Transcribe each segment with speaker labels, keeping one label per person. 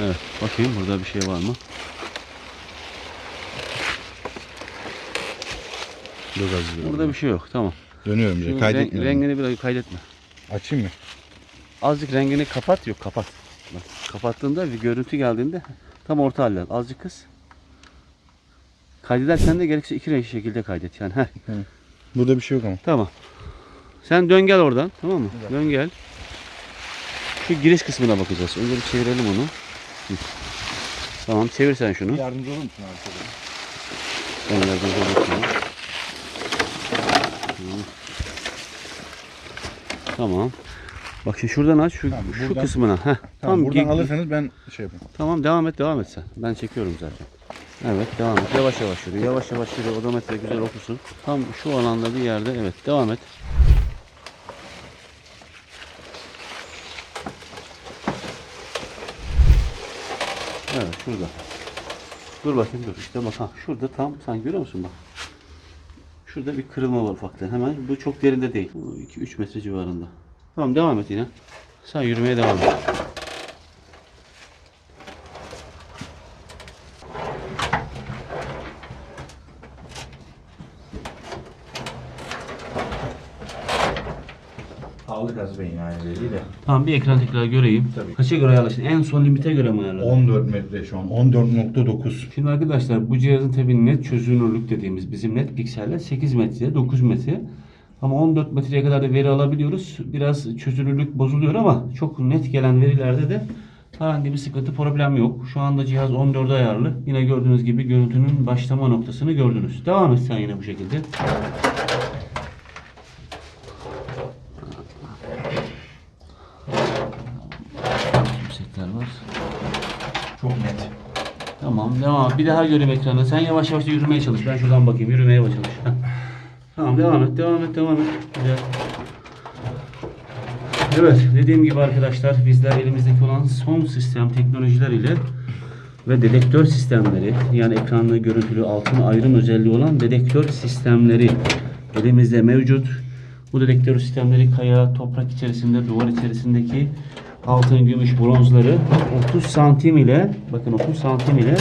Speaker 1: Evet. Bakayım burada bir şey var mı?
Speaker 2: Yok Bey.
Speaker 1: Burada bir şey yok. Tamam.
Speaker 2: Dönüyorum
Speaker 1: Şu
Speaker 2: diye
Speaker 1: renk- rengini biraz kaydetme.
Speaker 2: Açayım mı?
Speaker 1: Azıcık rengini kapat. Yok kapat. Bak, kapattığında bir görüntü geldiğinde tam orta halle al. Azıcık kız. Kaydedersen de gerekirse iki renk şekilde kaydet yani. Heh.
Speaker 2: Burada bir şey yok ama.
Speaker 1: Tamam. Sen dön gel oradan. Tamam mı? Dön gel. Şu giriş kısmına bakacağız. Önce bir çevirelim onu. Tamam çevir sen şunu.
Speaker 2: Yardımcı olur musun abi?
Speaker 1: Ben yardımcı sana. Hı. Tamam. Bak şimdi şuradan aç şu,
Speaker 2: Tamam,
Speaker 1: şu
Speaker 2: buradan-
Speaker 1: kısmına. Heh.
Speaker 2: Tamam,
Speaker 1: Tam
Speaker 2: buradan alırsanız ben şey yapayım.
Speaker 1: Tamam devam et devam et sen. Ben çekiyorum zaten. Evet devam et. Yavaş yavaş yürü. Yavaş yavaş yürü. Odometre güzel okusun. Tam şu alanda bir yerde. Evet devam et. Evet şurada. Dur bakayım dur. İşte bak ha şurada tam sen görüyor musun bak. Şurada bir kırılma var ufaktan. Hemen bu çok derinde değil. 2-3 metre civarında. Tamam devam et yine. Sen yürümeye devam et.
Speaker 2: Aldık Aziz Bey'in veriyi de.
Speaker 1: Tamam bir ekran tekrar göreyim.
Speaker 2: Tabii.
Speaker 1: Kaça göre ayarlaştın? En son limite göre mi ayarladın?
Speaker 2: 14 metre şu an. 14.9.
Speaker 1: Şimdi arkadaşlar bu cihazın tabii net çözünürlük dediğimiz bizim net pikseller 8 metre, 9 metre. Ama 14 metreye kadar da veri alabiliyoruz. Biraz çözünürlük bozuluyor ama çok net gelen verilerde de herhangi bir sıkıntı problem yok. Şu anda cihaz 14'e ayarlı. Yine gördüğünüz gibi görüntünün başlama noktasını gördünüz. Devam et sen yine bu şekilde. Yüksekler var.
Speaker 2: Çok net.
Speaker 1: Tamam devam. Bir daha göreyim ekranı. Sen yavaş yavaş yürümeye çalış. Ben şuradan bakayım. Yürümeye çalış. Tamam devam et. Devam et. Devam et. Güzel. Evet dediğim gibi arkadaşlar bizler elimizdeki olan son sistem teknolojiler ile ve dedektör sistemleri yani ekranlı görüntülü altın ayrım özelliği olan dedektör sistemleri elimizde mevcut. Bu dedektör sistemleri kaya, toprak içerisinde, duvar içerisindeki altın, gümüş, bronzları 30 santim ile bakın 30 santim ile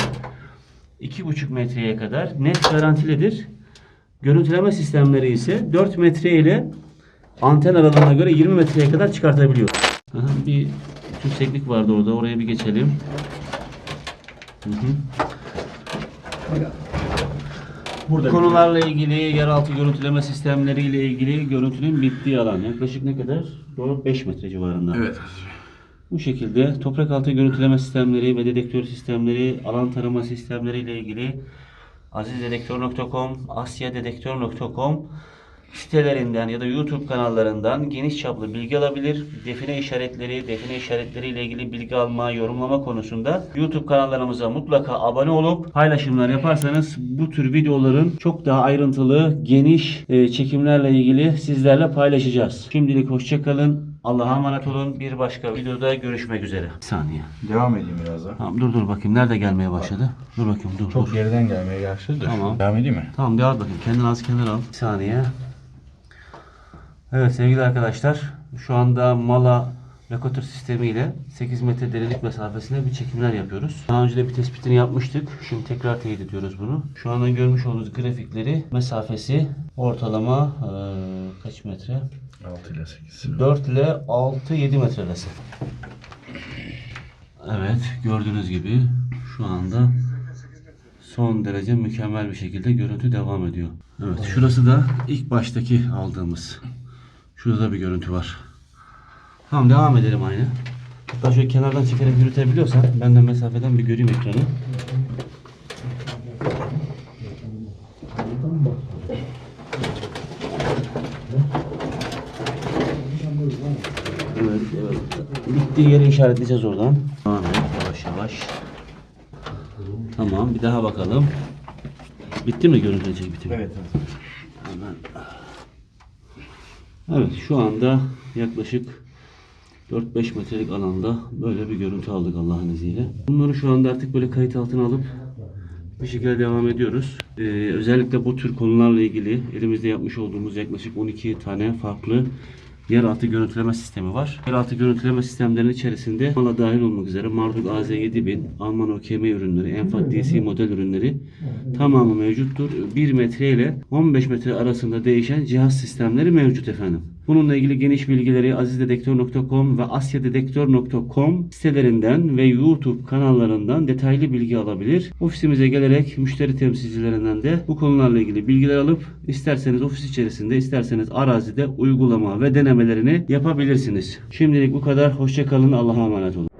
Speaker 1: 2,5 metreye kadar net garantilidir. Görüntüleme sistemleri ise 4 metre ile anten aralığına göre 20 metreye kadar çıkartabiliyor. Aha, bir yükseklik vardı orada. Oraya bir geçelim. Hı hı.
Speaker 2: Burada
Speaker 1: Konularla ilgili yeraltı görüntüleme sistemleri ile ilgili görüntünün bittiği alan yaklaşık ne kadar? Doğru 5 metre civarında.
Speaker 2: Evet.
Speaker 1: Bu şekilde toprak altı görüntüleme sistemleri ve dedektör sistemleri, alan tarama sistemleri ile ilgili azizdedektör.com, asyadedektör.com sitelerinden ya da YouTube kanallarından geniş çaplı bilgi alabilir. Define işaretleri, define işaretleri ile ilgili bilgi alma, yorumlama konusunda YouTube kanallarımıza mutlaka abone olup paylaşımlar yaparsanız bu tür videoların çok daha ayrıntılı, geniş e, çekimlerle ilgili sizlerle paylaşacağız. Şimdilik hoşçakalın. Allah'a emanet olun. Bir başka videoda görüşmek üzere. Bir saniye.
Speaker 2: Devam edeyim biraz daha.
Speaker 1: Tamam dur dur bakayım. Nerede gelmeye başladı? Dur bakayım dur
Speaker 2: Çok
Speaker 1: dur.
Speaker 2: geriden gelmeye başladı.
Speaker 1: Tamam.
Speaker 2: Devam edeyim mi?
Speaker 1: Tamam devam bakayım. Kendini az kenara al. Bir saniye. Evet sevgili arkadaşlar. Şu anda Mala lokatör sistemi ile 8 metre derinlik mesafesinde bir çekimler yapıyoruz. Daha önce de bir tespitini yapmıştık. Şimdi tekrar teyit ediyoruz bunu. Şu anda görmüş olduğunuz grafikleri mesafesi ortalama eee, kaç metre?
Speaker 2: 6 ile 8.
Speaker 1: 4 ile 6 7 metre arası. Evet gördüğünüz gibi şu anda son derece mükemmel bir şekilde görüntü devam ediyor. Evet şurası da ilk baştaki aldığımız. Şurada bir görüntü var. Tamam devam edelim aynı. Hatta şöyle kenardan çekerek yürütebiliyorsan ben de mesafeden bir göreyim ekranı. Evet, evet. Bittiği yeri işaretleyeceğiz oradan. Tamam, yavaş yavaş. Tamam, bir daha bakalım. Bitti mi görüntülecek bitti mi?
Speaker 2: Evet. evet.
Speaker 1: Hemen. Evet, şu anda yaklaşık 4-5 metrelik alanda böyle bir görüntü aldık Allah'ın izniyle. Bunları şu anda artık böyle kayıt altına alıp bir şekilde devam ediyoruz. Ee, özellikle bu tür konularla ilgili elimizde yapmış olduğumuz yaklaşık 12 tane farklı yeraltı görüntüleme sistemi var. Yeraltı görüntüleme sistemlerinin içerisinde Mala dahil olmak üzere Marduk AZ7000, Alman OKM ürünleri, Enfat DC model ürünleri tamamı mevcuttur. 1 metre ile 15 metre arasında değişen cihaz sistemleri mevcut efendim. Bununla ilgili geniş bilgileri azizdedektör.com ve asyadedektör.com sitelerinden ve YouTube kanallarından detaylı bilgi alabilir. Ofisimize gelerek müşteri temsilcilerinden de bu konularla ilgili bilgiler alıp isterseniz ofis içerisinde isterseniz arazide uygulama ve denemelerini yapabilirsiniz. Şimdilik bu kadar. Hoşçakalın. Allah'a emanet olun.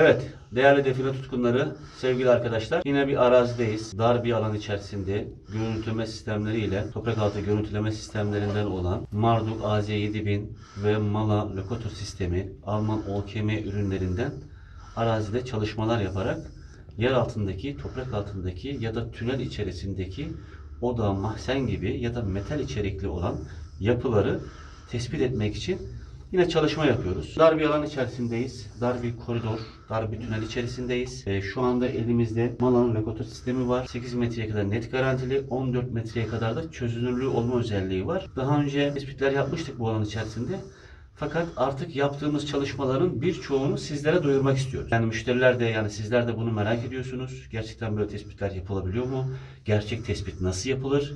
Speaker 1: Evet, değerli defile tutkunları, sevgili arkadaşlar. Yine bir arazideyiz. Dar bir alan içerisinde görüntüleme sistemleriyle toprak altı görüntüleme sistemlerinden olan Marduk AZ7000 ve Mala Locator sistemi, Alman OKM ürünlerinden arazide çalışmalar yaparak yer altındaki, toprak altındaki ya da tünel içerisindeki oda, mahzen gibi ya da metal içerikli olan yapıları tespit etmek için Yine çalışma yapıyoruz. Dar bir alan içerisindeyiz. Dar bir koridor, dar bir tünel içerisindeyiz. Ee, şu anda elimizde Malan lokator sistemi var. 8 metreye kadar net garantili, 14 metreye kadar da çözünürlüğü olma özelliği var. Daha önce tespitler yapmıştık bu alan içerisinde. Fakat artık yaptığımız çalışmaların birçoğunu sizlere duyurmak istiyoruz. Yani müşteriler de yani sizler de bunu merak ediyorsunuz. Gerçekten böyle tespitler yapılabiliyor mu? Gerçek tespit nasıl yapılır?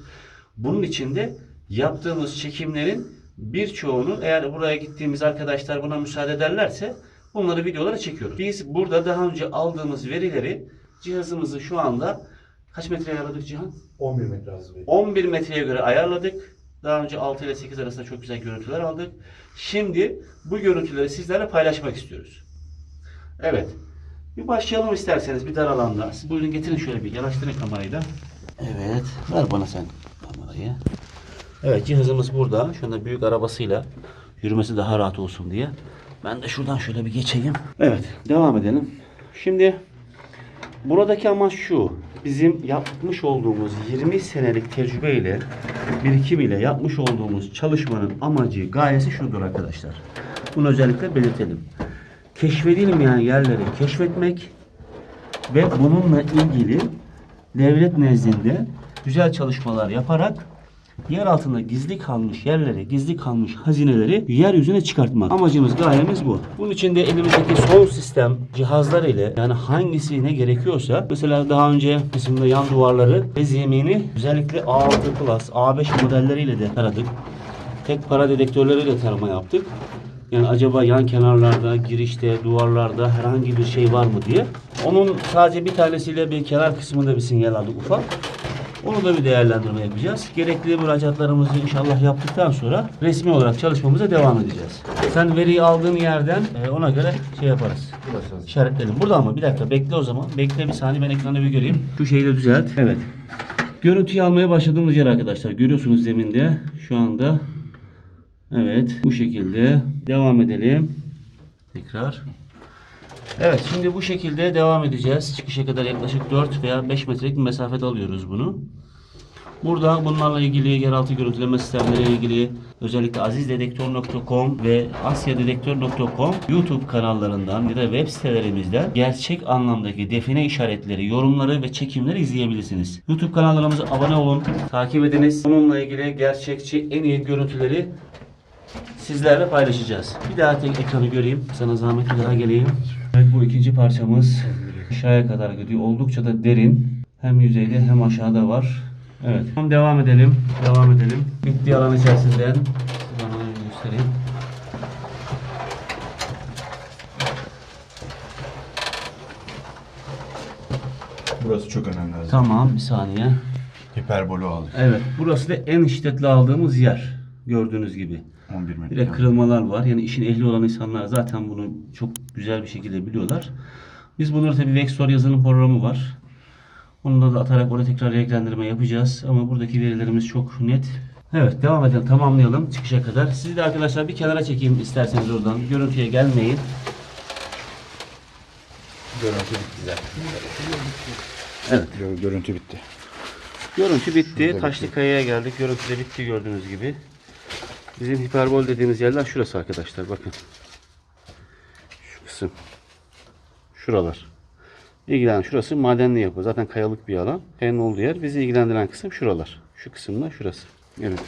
Speaker 1: Bunun için de yaptığımız çekimlerin birçoğunu eğer buraya gittiğimiz arkadaşlar buna müsaade ederlerse bunları videolara çekiyoruz. Biz burada daha önce aldığımız verileri cihazımızı şu anda kaç metreye ayarladık Cihan?
Speaker 2: 11 metre Bey.
Speaker 1: 11 metreye göre ayarladık. Daha önce 6 ile 8 arasında çok güzel görüntüler aldık. Şimdi bu görüntüleri sizlerle paylaşmak istiyoruz. Evet. Bir başlayalım isterseniz bir dar alanda. Siz buyurun getirin şöyle bir yanaştırın kamerayı da. Evet. Ver bana sen kamerayı. Evet cihazımız burada. Şu büyük arabasıyla yürümesi daha rahat olsun diye. Ben de şuradan şöyle bir geçeyim. Evet devam edelim. Şimdi buradaki amaç şu. Bizim yapmış olduğumuz 20 senelik tecrübeyle, birikim ile yapmış olduğumuz çalışmanın amacı, gayesi şudur arkadaşlar. Bunu özellikle belirtelim. Keşfedilmeyen yerleri keşfetmek ve bununla ilgili devlet nezdinde güzel çalışmalar yaparak yer altında gizli kalmış yerleri, gizli kalmış hazineleri yeryüzüne çıkartmak. Amacımız, gayemiz bu. Bunun için de elimizdeki son sistem cihazlar ile yani hangisi ne gerekiyorsa mesela daha önce kısımda yan duvarları ve zemini özellikle A6 Plus, A5 modelleriyle de taradık. Tek para dedektörleriyle tarama yaptık. Yani acaba yan kenarlarda, girişte, duvarlarda herhangi bir şey var mı diye. Onun sadece bir tanesiyle bir kenar kısmında bir sinyal aldık ufak. Onu da bir değerlendirme yapacağız. Gerekli müracaatlarımızı inşallah yaptıktan sonra resmi olarak çalışmamıza devam edeceğiz. Sen veriyi aldığın yerden e, ona göre şey yaparız.
Speaker 2: Burası.
Speaker 1: İşaretledim. Burada ama bir dakika bekle o zaman. Bekle bir saniye ben ekranı bir göreyim. Şu şeyi de düzelt. Evet. Görüntüyü almaya başladığımız yer arkadaşlar. Görüyorsunuz zeminde şu anda. Evet bu şekilde. Devam edelim. Tekrar. Evet şimdi bu şekilde devam edeceğiz. Çıkışa kadar yaklaşık 4 veya 5 metrelik bir mesafede alıyoruz bunu. Burada bunlarla ilgili yeraltı görüntüleme sistemleriyle ilgili özellikle azizdedektör.com ve asyadedektör.com YouTube kanallarından ya da web sitelerimizden gerçek anlamdaki define işaretleri, yorumları ve çekimleri izleyebilirsiniz. YouTube kanallarımıza abone olun, takip ediniz. Bununla ilgili gerçekçi en iyi görüntüleri sizlerle paylaşacağız. Bir daha tek ekranı göreyim. Sana zahmet bir daha geleyim. Evet bu ikinci parçamız aşağıya kadar gidiyor. Oldukça da derin. Hem yüzeyde hem aşağıda var. Evet. Tamam devam edelim. Devam edelim. Bittiği alan içerisinden bana göstereyim.
Speaker 2: Burası çok önemli Aziz.
Speaker 1: Tamam bir saniye.
Speaker 2: Hiperbolü aldık.
Speaker 1: Evet burası da en şiddetli aldığımız yer. Gördüğünüz gibi.
Speaker 2: 11 metre.
Speaker 1: De kırılmalar var. Yani işin ehli olan insanlar zaten bunu çok güzel bir şekilde biliyorlar. Biz bunları tabii Vexor yazılım programı var. Onunla da atarak oraya tekrar renklendirme yapacağız. Ama buradaki verilerimiz çok net. Evet devam edelim. Tamamlayalım çıkışa kadar. Sizi de arkadaşlar bir kenara çekeyim isterseniz oradan. Görüntüye gelmeyin.
Speaker 2: Görüntü bitti zaten.
Speaker 1: Evet.
Speaker 2: Gör- Görüntü bitti.
Speaker 1: Görüntü bitti.
Speaker 2: Şurada
Speaker 1: Taşlı
Speaker 2: bitti.
Speaker 1: kayaya geldik. Görüntü de bitti gördüğünüz gibi. Bizim hiperbol dediğimiz yerler şurası arkadaşlar. Bakın. Şu kısım. Şuralar. İlgilenen şurası madenli yapı. Zaten kayalık bir alan. Kayanın olduğu yer. Bizi ilgilendiren kısım şuralar. Şu kısımla şurası. Evet.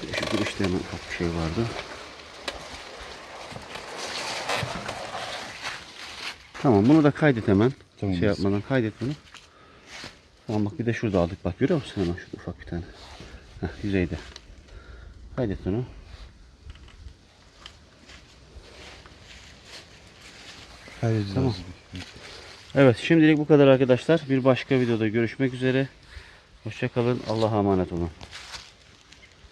Speaker 1: Şu girişte hemen ufak bir şey vardı. Tamam bunu da kaydet hemen.
Speaker 2: Tamam,
Speaker 1: şey yapmadan kaydet bunu. Tamam bak bir de şurada aldık. Bak görüyor musun hemen şurada ufak bir tane. Heh, yüzeyde. Kaydet onu.
Speaker 2: Kaydedeceğiz.
Speaker 1: Tamam. Evet şimdilik bu kadar arkadaşlar. Bir başka videoda görüşmek üzere. Hoşçakalın. Allah'a emanet olun.